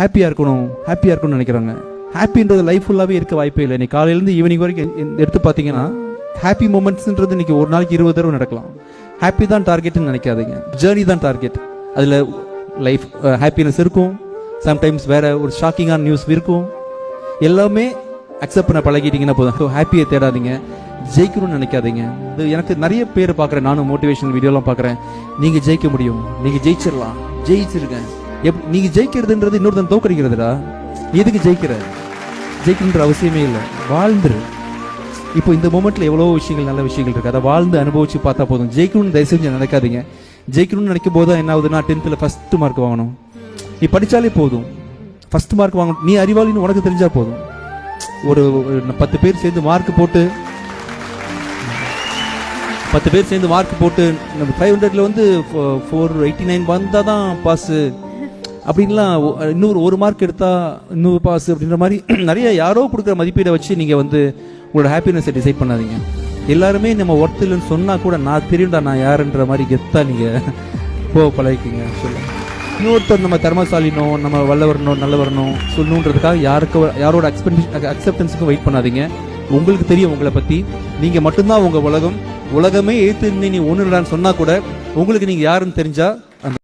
ஹாப்பியாக இருக்கணும் ஹாப்பியாக இருக்கணும்னு நினைக்கிறாங்க. ஹாப்பின்றது லைஃப் ஃபுல்லாகவே இருக்க வாய்ப்பே இல்லை. இன்னைக்கு காலையிலேருந்து ஈவினிங் வரைக்கும் எடுத்து பார்த்தீங்கன்னா ஹாப்பி மூமெண்ட்ஸ்ன்றது இன்னைக்கு ஒரு நாளைக்கு இருபது தடவை நடக்கலாம். ஹாப்பி தான் டார்கெட்னு நினைக்காதீங்க. ஜேர்னி தான் டார்கெட் அதில் லைஃப் ஹாப்பினஸ் இருக்கும். சம்டைம்ஸ் வேற ஒரு ஷாக்கிங்கான நியூஸ் இருக்கும். எல்லாமே அக்செப்ட் பண்ண பழகிட்டீங்கன்னா போதும். ஹாப்பியை தேடாதீங்க. ஜெயிக்கணும்னு நினைக்காதீங்க. இது எனக்கு நிறைய பேர் பார்க்குறேன் நானும் மோட்டிவேஷனல் வீடியோலாம் பார்க்குறேன் நீங்கள் ஜெயிக்க முடியும். நீங்கள் ஜெயிச்சிடலாம். ஜெயிச்சிருக்கேன் எப் ஜெயிக்கிறதுன்றது இன்னொருத்தன் தோக்கடிக்கிறதுடா எதுக்கு ஜெயிக்கிற? ஜெயிக்கின்ற அவசியமே இல்லை. வாழ்ந்துரு. இப்போ இந்த மூமெண்ட்ல எவ்வளோ விஷயங்கள் நல்ல விஷயங்கள் இருக்கு. அதை வாழ்ந்து அனுபவிச்சு பார்த்தா போதும். ஜெயிக்கணும்னு தயவு செஞ்சு நினைக்காதீங்க. ஜெயிக்கணும்னு நினைக்கும் போது என்ன ஆகுதுன்னா டென்த்தில் ஃபர்ஸ்ட் மார்க் வாங்கணும். நீ படித்தாலே போதும். ஃபர்ஸ்ட் மார்க் வாங்கணும். நீ அறிவாளின்னு உனக்கு தெரிஞ்சா போதும். ஒரு ஒரு பத்து பேர் சேர்ந்து மார்க் போட்டு பத்து பேர் சேர்ந்து மார்க் போட்டு நம்ம ஃபைவ் ஹண்ட்ரட்ல வந்து ஃபோர் எயிட்டி நைன் வந்தால் தான் பாஸு அப்படின்லாம் இன்னொரு ஒரு மார்க் எடுத்தா இன்னொரு பாஸ் அப்படின்ற மாதிரி நிறைய யாரோ கொடுக்குற மதிப்பீடை வச்சு நீங்கள் வந்து உங்களோட ஹாப்பினஸை டிசைட் பண்ணாதீங்க. எல்லாருமே நம்ம ஒர்த் இல்லைன்னு சொன்னால் கூட நான் தெரியும்டா நான் யாருன்ற மாதிரி கெத்தா நீங்கள் போக பழகிக்கிங்க சொல்லுங்க. இன்னொருத்தர் நம்ம தர்மசாலினோ நம்ம வல்லவரனோ நல்லவரனோ சொல்லணுன்றதுக்காக யாருக்கு யாரோட எக்ஸ்பெக்ட் அக்செப்டன்ஸுக்கும் வெயிட் பண்ணாதீங்க. உங்களுக்கு தெரியும் உங்களை பத்தி. நீங்க மட்டும்தான் உங்க உலகம். உலகமே ஏத்து நீ ஒண்ணுடான்னு சொன்னா கூட உங்களுக்கு நீங்க யாருன்னு தெரிஞ்சா